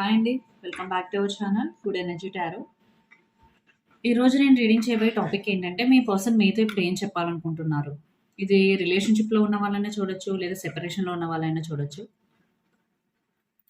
Hi అండి. Welcome back to our channel good energy tarot ఈరోజు నేను రీడింగ్ చేయబోయే టాపిక్ ఏంటంటే మీ పర్సన్ మీతో ఇప్పుడు ఏం చెప్పాలనుకుంటున్నారు? ఇది రిలేషన్షిప్లో ఉన్న వాళ్ళైనా చూడొచ్చు లేదా సెపరేషన్లో ఉన్న వాళ్ళైనా చూడొచ్చు.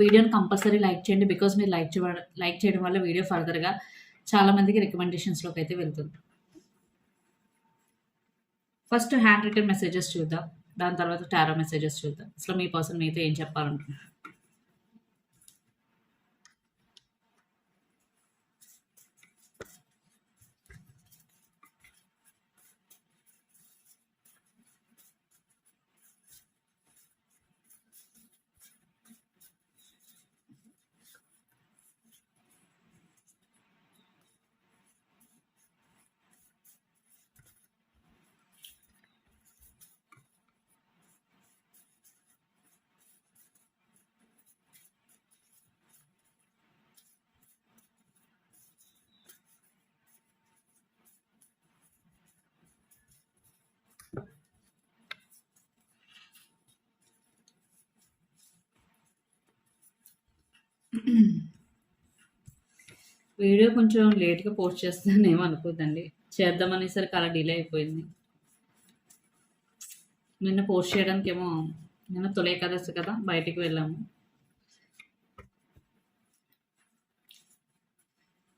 వీడియోని కంపల్సరీ లైక్ చేయండి బికాజ్ మీరు లైక్ చేయడం లైక్ చేయడం వల్ల వీడియో ఫర్దర్గా చాలామందికి రికమెండేషన్స్లోకి అయితే వెళ్తుంది. ఫస్ట్ హ్యాండ్ రిటర్న్ మెసేజెస్ చూద్దాం. దాని తర్వాత టారో మెసేజెస్ చూద్దాం. అసలు మీ పర్సన్ మీతో ఏం చెప్పాలనుకుంటున్నారు? వీడియో కొంచెం లేట్గా పోస్ట్ చేస్తాను అనుకోద్దండి. చేద్దామనేసరికి అలా డిలే అయిపోయింది. నిన్న పోస్ట్ చేయడానికి ఏమో నిన్న తొలి ఏకాదశి కదా బయటికి వెళ్ళాము.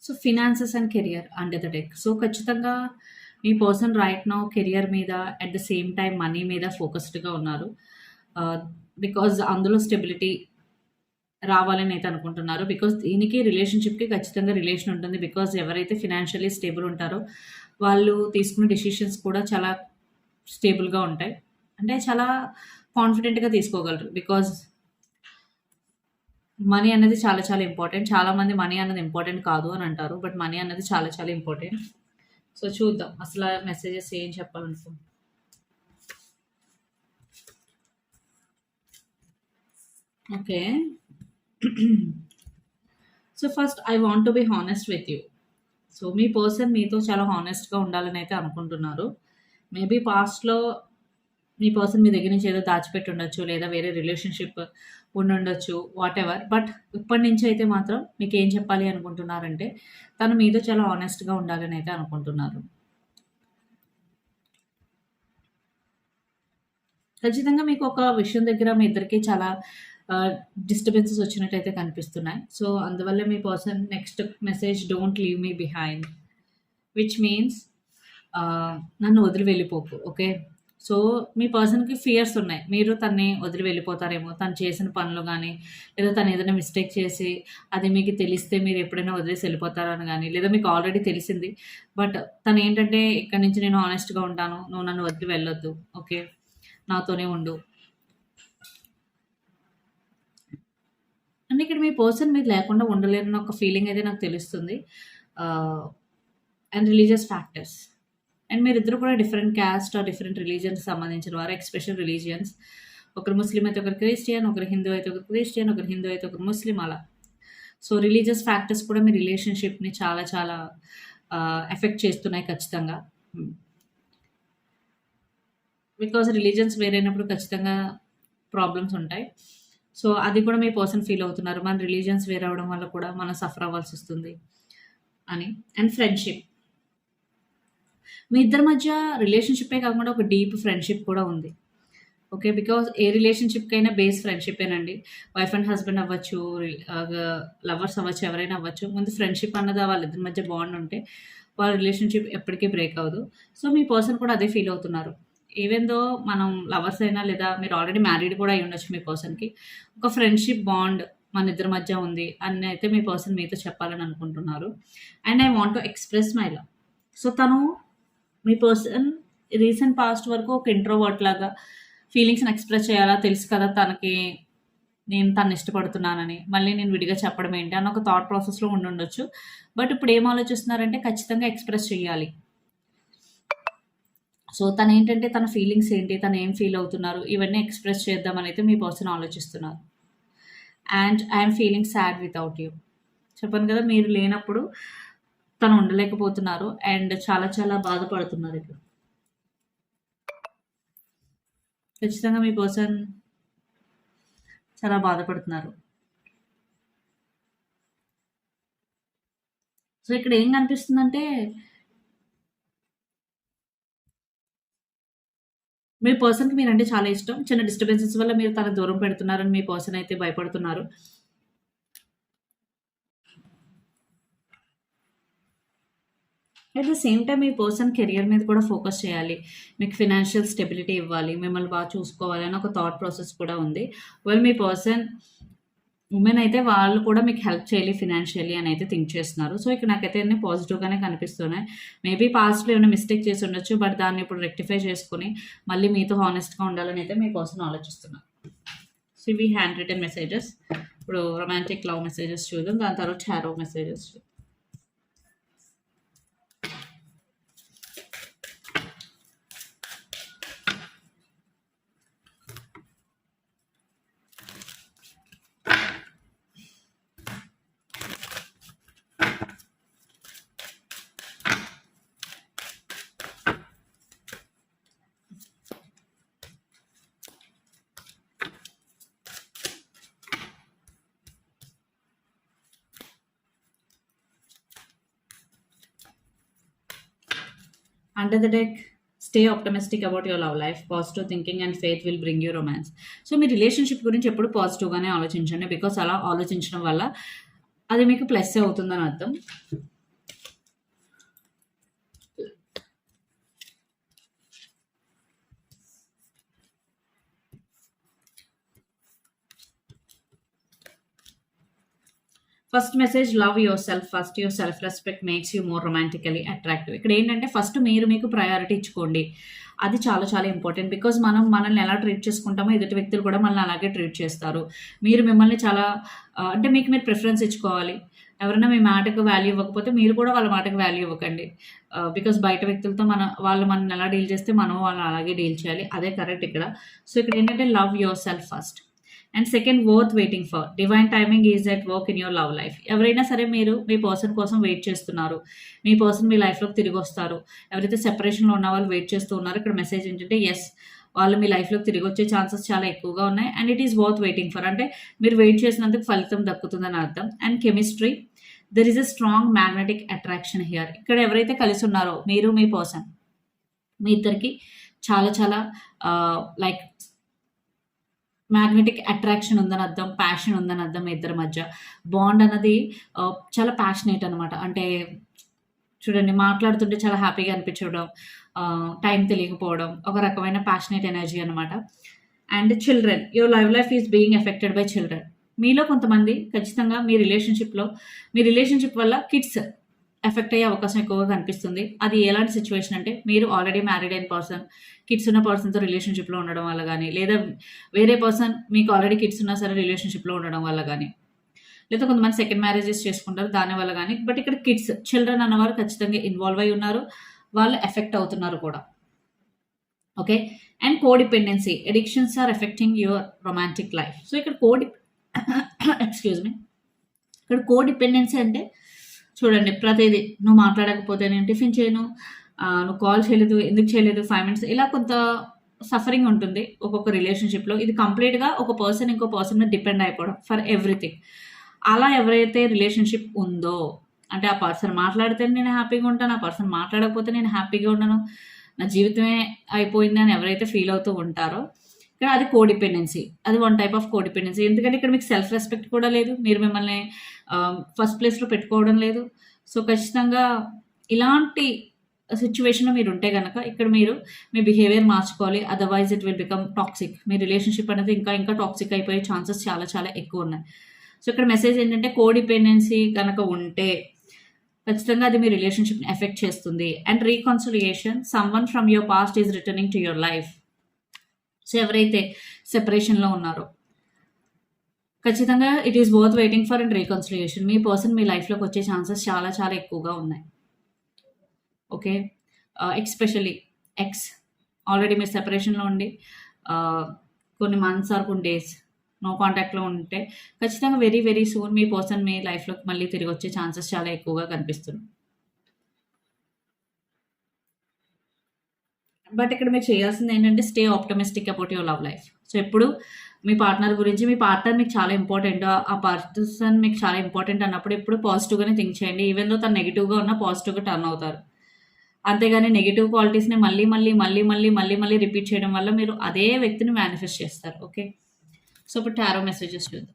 So finances and career under the deck so ఖచ్చితంగా మీ పర్సన్ రైట్ నౌ కెరియర్ మీద at the same time money మీద ఫోకస్డ్గా ఉన్నారు. Uh, బికాజ్ అందులో స్టెబిలిటీ రావాలని అయితే అనుకుంటున్నారు. బికాస్ దీనికి రిలేషన్షిప్కి ఖచ్చితంగా రిలేషన్ ఉంటుంది. బికాస్ ఎవరైతే ఫినాన్షియలీ స్టేబుల్ ఉంటారో వాళ్ళు తీసుకునే డెసిషన్స్ కూడా చాలా స్టేబుల్గా ఉంటాయి. అంటే చాలా కాన్ఫిడెంట్గా తీసుకోగలరు. బికాజ్ మనీ అనేది చాలా చాలా ఇంపార్టెంట్ చాలామంది మనీ అన్నది ఇంపార్టెంట్ కాదు అని అంటారు. బట్ మనీ అన్నది చాలా చాలా ఇంపార్టెంట్ సో చూద్దాం. అసలు మెసేజెస్ ఏం చెప్పాలనుకో okay so first I want to be honest with you so me person మీతో చాలా హానెస్ట్గా ఉండాలని అయితే అనుకుంటున్నారు. మేబీ పాస్ట్లో మీ పర్సన్ మీ దగ్గర నుంచి ఏదో దాచిపెట్టి ఉండొచ్చు లేదా వేరే రిలేషన్షిప్ ఉండుండొచ్చు వాట్ ఎవర్ బట్ ఇప్పటి నుంచి అయితే మాత్రం మీకు ఏం చెప్పాలి అనుకుంటున్నారంటే తను మీతో చాలా హానెస్ట్గా ఉండాలని అయితే అనుకుంటున్నారు. ఖచ్చితంగా మీకు ఒక విషయం దగ్గర మీ ఇద్దరికి చాలా డిస్టర్బెన్సెస్ వచ్చినట్టయితే కనిపిస్తున్నాయి. సో అందువల్ల మీ person next message don't leave me behind which means నన్ను వదిలి వెళ్ళిపోకు ఓకే సో మీ పర్సన్కి ఫియర్స్ ఉన్నాయి. మీరు తన్ని వదిలి వెళ్ళిపోతారేమో తను చేసిన పనులు కానీ లేదా తను ఏదైనా మిస్టేక్ చేసి అది మీకు తెలిస్తే మీరు ఎప్పుడైనా వదిలేసి వెళ్ళిపోతారని కానీ లేదా మీకు ఆల్రెడీ తెలిసింది బట్ తను ఏంటంటే ఇక్కడ నుంచి నేను ఆనెస్ట్గా ఉంటాను నువ్వు నన్ను వదిలి వెళ్ళొద్దు ఓకే నాతోనే ఉండు. ఇక్కడ మీ పర్సన్ మీరు లేకుండా ఉండలేరన్న ఒక ఫీలింగ్ అయితే నాకు తెలుస్తుంది. అండ్ రిలీజియస్ ఫ్యాక్టర్స్ అండ్ మీరిద్దరు కూడా different caste or different religions సంబంధించిన వారు ఎక్స్పెషల్ రిలీజియన్స్ ఒకరు ముస్లిం అయితే ఒకరు క్రిస్టియన్ ఒకరు హిందూ అయితే ఒకరు క్రిస్టియన్ ఒకరు హిందూ అయితే ఒకరు ముస్లిం అలా. సో రిలీజియస్ ఫ్యాక్టర్స్ కూడా మీ రిలేషన్షిప్ని చాలా చాలా ఎఫెక్ట్ చేస్తున్నాయి ఖచ్చితంగా. Hmm. బికాస్ రిలీజియన్స్ వేరైనప్పుడు ఖచ్చితంగా ప్రాబ్లమ్స్ ఉంటాయి. సో అది కూడా మీ పర్సన్ ఫీల్ అవుతున్నారు. మన రిలీజియన్స్ వేరే అవడం వల్ల కూడా మనం సఫర్ అవ్వాల్సి వస్తుంది అని. అండ్ ఫ్రెండ్షిప్ మీ ఇద్దరి మధ్య రిలేషన్షిప్పే కాకుండా ఒక డీప్ ఫ్రెండ్షిప్ కూడా ఉంది. ఓకే బికాస్ ఏ రిలేషన్షిప్కి అయినా బేస్ ఫ్రెండ్షిప్పేనండి వైఫ్ అండ్ హస్బెండ్ అవ్వచ్చు లవర్స్ అవ్వచ్చు ఎవరైనా అవ్వచ్చు. ముందు ఫ్రెండ్షిప్ అన్నది వాళ్ళిద్దరి మధ్య బాండ్ ఉంటే వాళ్ళ రిలేషన్షిప్ ఎప్పటికీ బ్రేక్ అవ్వదు. సో మీ పర్సన్ కూడా అదే ఫీల్ అవుతున్నారు. ఏవేందో మనం లవర్స్ అయినా లేదా మీరు ఆల్రెడీ మ్యారీడ్ కూడా అయి ఉండొచ్చు మీ పర్సన్కి ఒక ఫ్రెండ్షిప్ బాండ్ మన ఇద్దరి మధ్య ఉంది అని అయితే మీ పర్సన్ మీతో చెప్పాలని అనుకుంటున్నారు. And I want to express my love so తను మీ పర్సన్ రీసెంట్ పాస్ట్ వరకు ఒక ఇంట్రోవర్ట్ లాగా ఫీలింగ్స్ని ఎక్స్ప్రెస్ చేయాలా తెలుసు కదా తనకి నేను తను ఇష్టపడుతున్నానని మళ్ళీ నేను విడిగా చెప్పడం ఏంటి అని ఒక థాట్ ప్రాసెస్లో ఉండి ఉండొచ్చు. బట్ ఇప్పుడు ఏం ఆలోచిస్తున్నారంటే ఖచ్చితంగా ఎక్స్ప్రెస్ చేయాలి. సో తను ఏంటంటే తన ఫీలింగ్స్ ఏంటి తను ఏం ఫీల్ అవుతున్నారు ఇవన్నీ ఎక్స్ప్రెస్ చేద్దామని అయితే మీ పర్సన్ ఆలోచిస్తున్నారు. And I'm feeling sad without you. చెప్పాను కదా మీరు లేనప్పుడు తను ఉండలేకపోతున్నారు అండ్ చాలా చాలా బాధపడుతున్నారు ఇప్పుడు. ఖచ్చితంగా మీ పర్సన్ చాలా బాధపడుతున్నారు. సో ఇక్కడ ఏం కనిపిస్తుందంటే మీ పర్సన్కి మీరంటే చాలా ఇష్టం. చిన్న డిస్టర్బెన్సెస్ వల్ల మీరు తన దూరం పెడుతున్నారని మీ పర్సన్ అయితే భయపడుతున్నారు. అట్ ద సేమ్ టైం మీ పర్సన్ కెరియర్ మీద కూడా ఫోకస్ చేయాలి. మీకు ఫినాన్షియల్ స్టెబిలిటీ ఇవ్వాలి. మిమ్మల్ని బాగా చూసుకోవాలి అని ఒక థాట్ ప్రాసెస్ కూడా ఉంది. వెల్ మీ పర్సన్ ఉమెన్ అయితే వాళ్ళు కూడా మీకు హెల్ప్ చేయాలి ఫినాన్షియలీ అని అయితే థింక్ చేస్తున్నారు. సో ఇక్కడ నాకైతే అన్ని పాజిటివ్గానే కనిపిస్తున్నాయి. మేబీ పాస్ట్లో ఏమైనా మిస్టేక్ చేసి ఉండొచ్చు బట్ దాన్ని ఇప్పుడు రెక్టిఫై చేసుకుని మళ్ళీ మీతో హానెస్ట్గా ఉండాలని అయితే మీ ఆలోచిస్తున్నాను ఆలోచిస్తున్నారు సో ఇవి హ్యాండ్ రిటర్న్ మెసేజెస్. ఇప్పుడు రొమాంటిక్ లవ్ మెసేజెస్ చూద్దాం దాని తర్వాత చారో మెసేజెస్ చూద్దాం. Under the deck stay optimistic about your love life positive thinking and faith will bring you romance so me relationship గురించి ఎప్పుడు పాజిటివ్గానే ఆలోచించండి బికాస్ అలా ఆలోచించడం వల్ల అది మీకు ప్లస్ అవుతుందని అర్థం? First message love yourself first yourself respect makes you more romantically attractive ఇక్కడ ఏంటంటే ఫస్ట్ మీరు మీకు ప్రయారిటీ ఇచ్చుకోండి. అది చాలా చాలా ఇంపార్టెంట్ బికాజ్ మనం మనల్ని ఎలా ట్రీట్ చేసుకుంటామో ఎదుటి వ్యక్తులు కూడా మనల్ని అలాగే ట్రీట్ చేస్తారు. మీరు మిమ్మల్ని చాలా అంటే మీకు మీరు ప్రిఫరెన్స్ ఇచ్చుకోవాలి. ఎవరైనా మీ మాటకు వాల్యూ ఇవ్వకపోతే మీరు కూడా వాళ్ళ మాటకు వాల్యూ ఇవ్వకండి. బికాస్ బయట వ్యక్తులతో మన వాళ్ళు మనం ఎలా డీల్ చేస్తే మనం వాళ్ళని అలాగే డీల్ చేయాలి. అదే కరెక్ట్ ఇక్కడ. సో ఇక్కడ ఏంటంటే love yourself first and second worth waiting for divine timing is at work in your love life ఎవరైనా సరే మీరు మీ పర్సన్ కోసం వెయిట్ చేస్తున్నారు. మీ పర్సన్ మీ లైఫ్లోకి తిరిగి వస్తారు. ఎవరైతే సెపరేషన్లో ఉన్న వాళ్ళు వెయిట్ చేస్తూ ఉన్నారో ఇక్కడ మెసేజ్ ఏంటంటే ఎస్ వాళ్ళు మీ లైఫ్లోకి తిరిగి వచ్చే ఛాన్సెస్ చాలా ఎక్కువగా ఉన్నాయి. And it is worth waiting for అంటే మీరు వెయిట్ చేసినందుకు ఫలితం దక్కుతుందని అర్థం. And chemistry there is a strong magnetic attraction here ఇక్కడ ఎవరైతే కలిసి ఉన్నారో మీరు మీ పర్సన్ మీ ఇద్దరికి చాలా చాలా uh, లైక్ మ్యాగ్నెటిక్ అట్రాక్షన్ ఉందని అర్థం ప్యాషన్ ఉందని అర్థం ఇద్దరి మధ్య. బాండ్ అన్నది చాలా ప్యాషనేట్ అనమాట అంటే చూడండి మాట్లాడుతుంటే చాలా హ్యాపీగా అనిపించడం టైం తెలియకపోవడం ఒక రకమైన ప్యాషనేట్ ఎనర్జీ అనమాట and children your live life is being affected by children మీలో కొంతమంది ఖచ్చితంగా మీ రిలేషన్షిప్లో మీ రిలేషన్షిప్ వల్ల కిడ్స్ ఎఫెక్ట్ అయ్యే అవకాశం ఎక్కువగా కనిపిస్తుంది. అది ఎలాంటి సిచ్యువేషన్ అంటే మీరు ఆల్రెడీ మ్యారీడ్ అయిన పర్సన్ కిడ్స్ ఉన్న పర్సన్తో రిలేషన్షిప్లో ఉండడం వల్ల కానీ లేదా వేరే పర్సన్ మీకు ఆల్రెడీ కిడ్స్ ఉన్నా సరే రిలేషన్షిప్లో ఉండడం వల్ల కానీ లేదా కొంతమంది సెకండ్ మ్యారేజెస్ చేసుకుంటారు దాని వల్ల కానీ బట్ ఇక్కడ కిడ్స్ చిల్డ్రన్ అన్నవారు ఖచ్చితంగా ఇన్వాల్వ్ అయి ఉన్నారు. వాళ్ళు ఎఫెక్ట్ అవుతున్నారు కూడా. Okay and codependency addictions are affecting your romantic life so ఇక్కడ కోడి ఎక్స్క్యూజ్ మీ ఇక్కడ కోడిపెండెన్సీ అంటే చూడండి ప్రతిదీ. నువ్వు మాట్లాడకపోతే నేను టిఫిన్ చేయను. నువ్వు కాల్ చేయలేదు ఎందుకు చేయలేదు ఫైవ్ మినిట్స్ ఇలా కొంత సఫరింగ్ ఉంటుంది ఒక్కొక్క రిలేషన్షిప్లో ఇది కంప్లీట్గా ఒక పర్సన్ ఇంకో పర్సన్ మీద డిపెండ్ అయిపోవడం ఫర్ ఎవ్రీథింగ్ అలా ఎవరైతే రిలేషన్షిప్ ఉందో అంటే ఆ పర్సన్ మాట్లాడితే నేను హ్యాపీగా ఉంటాను ఆ పర్సన్ మాట్లాడకపోతే నేను హ్యాపీగా ఉండను నా జీవితమే అయిపోయింది అని ఎవరైతే ఫీల్ అవుతూ ఉంటారో ఇక్కడ అది కోడిపెండెన్సీ అది వన్ టైప్ ఆఫ్ కోడిపెండెన్సీ ఎందుకంటే ఇక్కడ మీకు సెల్ఫ్ రెస్పెక్ట్ కూడా లేదు. మీరు మిమ్మల్ని ఫస్ట్ ప్లేస్లో పెట్టుకోవడం లేదు. సో ఖచ్చితంగా ఇలాంటి సిచ్యువేషన్లో మీరు ఉంటే కనుక ఇక్కడ మీరు మీ బిహేవియర్ మార్చుకోవాలి. Otherwise it will become toxic me relationship అనేది ఇంకా ఇంకా టాక్సిక్ అయిపోయే ఛాన్సెస్ చాలా చాలా ఎక్కువ ఉన్నాయి. సో ఇక్కడ మెసేజ్ ఏంటంటే కోడిపెండెన్సీ కనుక ఉంటే ఖచ్చితంగా అది మీ రిలేషన్షిప్ని ఎఫెక్ట్ చేస్తుంది. And reconciliation someone from your past is returning to your life so ఎవరైతే సెపరేషన్లో ఉన్నారో. ఖచ్చితంగా it is worth waiting for and reconciliation me person మీ లైఫ్లోకి వచ్చే ఛాన్సెస్ చాలా చాలా ఎక్కువగా ఉన్నాయి. ఓకే ఎక్స్పెషలీ ఎక్స్ ఆల్రెడీ మీరు సెపరేషన్లో ఉండి uh, కొన్ని మంత్స్ ఆర్ కొన్ని డేస్ నో కాంటాక్ట్లో ఉంటే ఖచ్చితంగా వెరీ వెరీ సూన్ మీ పర్సన్ మీ లైఫ్లోకి మళ్ళీ తిరిగి వచ్చే ఛాన్సెస్ చాలా ఎక్కువగా కనిపిస్తుంది బట్ ఇక్కడ మీరు చేయాల్సింది ఏంటంటే stay optimistic about your love life so ఎప్పుడు మీ పార్ట్నర్ గురించి మీ పార్ట్నర్ మీకు చాలా ఇంపార్టెంట్ ఆ పర్సన్ మీకు చాలా ఇంపార్టెంట్ అన్నప్పుడు ఎప్పుడు పాజిటివ్గానే థింక్ చేయండి. ఈవెన్ దో తను నెగిటివ్గా ఉన్నా పాజిటివ్గా టర్న్ అవుతారు. అంతేగాని నెగిటివ్ క్వాలిటీస్ని మళ్ళీ మళ్ళీ మళ్ళీ మళ్ళీ మళ్ళీ మళ్ళీ రిపీట్ చేయడం వల్ల మీరు అదే వ్యక్తిని మేనిఫెస్ట్ చేస్తారు. ఓకే సో ఇప్పుడు టారో మెసేజెస్ చూద్దాం.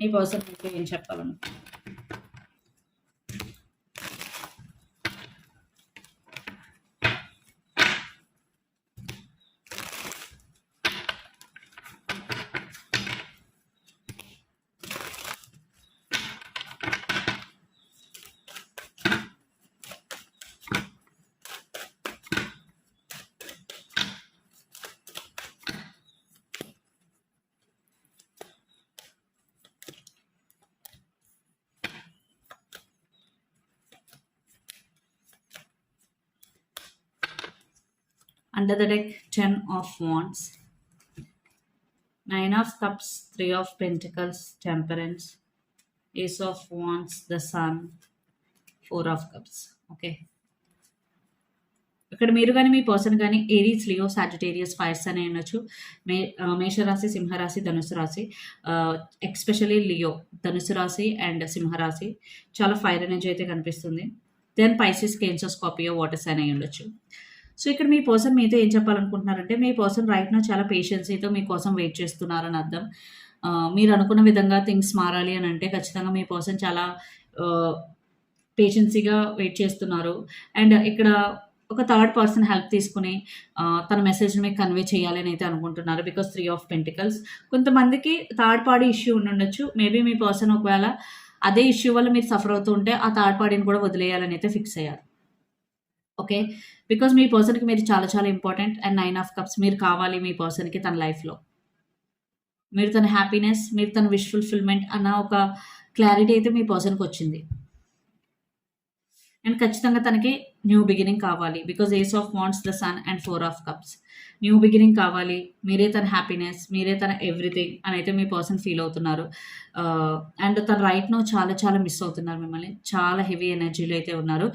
మీ పర్సన్ మీకు ఏం చెప్పాలను under the deck 10 of wands 9 of cups 3 of pentacles temperance ace of wands the sun four of cups okay ఇక్కడ మీరు కానీ మీ పర్సన్ కానీ ఏరీస్ లియో సాజిటేరియస్ ఫైర్స్ అని అనొచ్చు మే మేషరాశి సింహరాశి ధనుసు రాశి ఎక్స్పెషలీ లియో ధనుసు రాశి అండ్ సింహరాశి. చాలా ఫైర్ ఎనర్జీ అయితే కనిపిస్తుంది. Then Pisces Cancer Scorpio waters అని ఉండొచ్చు. సో ఇక్కడ మీ పర్సన్ మీతో ఏం చెప్పాలనుకుంటున్నారంటే మీ పర్సన్ రైట్ నా చాలా పేషెన్సీతో మీకోసం వెయిట్ చేస్తున్నారని అర్థం. మీరు అనుకున్న విధంగా థింగ్స్ మారాలి అని అంటే ఖచ్చితంగా మీ పర్సన్ చాలా పేషెన్సీగా వెయిట్ చేస్తున్నారు. అండ్ ఇక్కడ ఒక థర్డ్ పర్సన్ హెల్ప్ తీసుకుని తన మెసేజ్ని మీకు కన్వే చేయాలి అని అయితే అనుకుంటున్నారు బికాస్ త్రీ ఆఫ్ పెంటికల్స్. కొంతమందికి థర్డ్ పార్టీ ఇష్యూ ఉండొచ్చు మేబీ మీ పర్సన్ ఒకవేళ అదే ఇష్యూ వల్ల మీరు సఫర్ అవుతూ ఉంటే ఆ థర్డ్ పార్టీని కూడా వదిలేయాలని అయితే ఫిక్స్ అయ్యారు. ఓకే? బికాజ్ మీ పర్సన్కి మీరు చాలా చాలా important and nine of cups మీరు కావాలి మీ పర్సన్కి తన లైఫ్లో. మీరు తన హ్యాపీనెస్ మీరు తన విష్ ఫుల్ఫిల్మెంట్ అన్న ఒక క్లారిటీ అయితే మీ పర్సన్కి వచ్చింది. అండ్ ఖచ్చితంగా తనకి న్యూ బిగినింగ్ కావాలి. Because ace of wands the sun and four of cups new beginning కావాలి. మీరే తన హ్యాపీనెస్ మీరే తన ఎవ్రీథింగ్ అని అయితే మీ పర్సన్ ఫీల్ అవుతున్నారు. అండ్ తన రైట్ నో చాలా చాలా మిస్ అవుతున్నారు మిమ్మల్ని. చాలా హెవీ ఎనర్జీలో అయితే ఉన్నారు.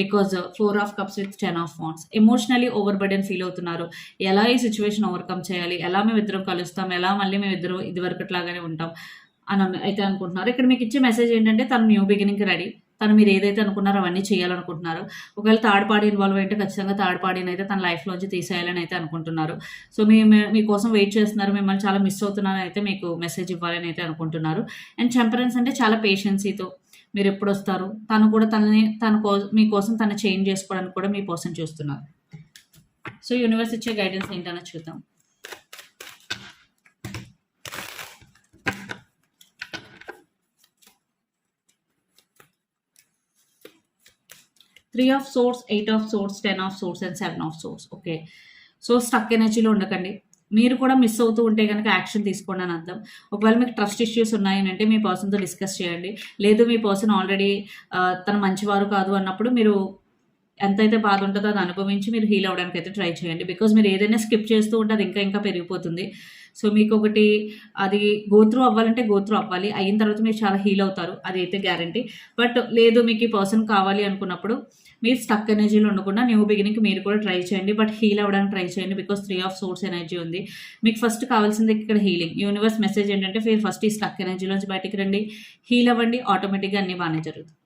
Because four of cups with ten of wands emotionally overburden feel అవుతున్నారు. ఎలా ఈ సిచ్యువేషన్ ఓవర్కమ్ చేయాలి? ఎలా మేము ఇద్దరం కలుస్తాం? ఎలా మళ్ళీ మేము ఇద్దరు ఇదివరకట్లాగానే ఉంటాం? అని అయితే అనుకుంటున్నారు. ఇక్కడ మీకు ఇచ్చే మెసేజ్ ఏంటంటే తను న్యూ బిగినింగ్కి రెడీ తను మీరు ఏదైతే అనుకున్నారో అవన్నీ చేయాలనుకుంటున్నారు ఒకవేళ థర్డ్ పార్టీ ఇన్వాల్వ్ అయితే ఖచ్చితంగా థర్డ్ పార్టీని అయితే తన లైఫ్లోంచి తీసేయాలని అయితే అనుకుంటున్నారు. సో మీ మీకోసం వెయిట్ చేస్తున్నారు మిమ్మల్ని చాలా మిస్ అవుతున్నారని అయితే మీకు మెసేజ్ ఇవ్వాలని అయితే అనుకుంటున్నారు. అండ్ టెంపరెన్స్ అంటే చాలా పేషెన్సీతో మీరు ఎప్పుడు వస్తారు? తను కూడా తనని తన కో మీకోసం తను చేంజ్ చేసుకోవడానికి కూడా మీ కోసం చూస్తున్నారు. సో యూనివర్స్ ఇచ్చే గైడెన్స్ ఏంటనే చూద్దాం. Three of swords eight of swords ten of swords and seven of swords okay so stuck ఎనర్జీలో ఉండకండి. మీరు కూడా మిస్ అవుతూ ఉంటే కనుక యాక్షన్ తీసుకోండి అని అర్థం. ఒకవేళ మీకు ట్రస్ట్ ఇష్యూస్ ఉన్నాయని అంటే మీ పర్సన్తో డిస్కస్ చేయండి. లేదు మీ పర్సన్ ఆల్రెడీ తను మంచివారు కాదు అన్నప్పుడు మీరు ఎంతైతే బాధ ఉంటుందో అది అనుభవించి మీరు హీల్ అవ్వడానికి అయితే ట్రై చేయండి. బికాజ్ మీరు ఏదైనా స్కిప్ చేస్తూ ఉంటే అది ఇంకా ఇంకా పెరిగిపోతుంది. సో మీకు ఒకటి అది గోత్రూ అవ్వాలంటే గోత్రూ అవ్వాలి. అయిన తర్వాత మీరు చాలా హీల్ అవుతారు. అది అయితే గ్యారంటీ బట్ లేదు మీకు ఈ పర్సన్ కావాలి అనుకున్నప్పుడు మీరు స్టక్ ఎనర్జీలో ఉండకుండా న్యూ బిగినింగ్కి మీరు కూడా ట్రై చేయండి. బట్ హీల్ అవ్వడానికి ట్రై చేయండి. Because three of swords energy ఉంది. మీకు ఫస్ట్ కావాల్సింది ఇక్కడ హీలింగ్ యూనివర్స్ మెసేజ్ ఏంటంటే మీరు ఫస్ట్ ఈ స్టక్ ఎనర్జీలోంచి బయటికి రండి. హీల్ అవ్వండి. ఆటోమేటిక్గా అన్ని బాగానే జరుగుతుంది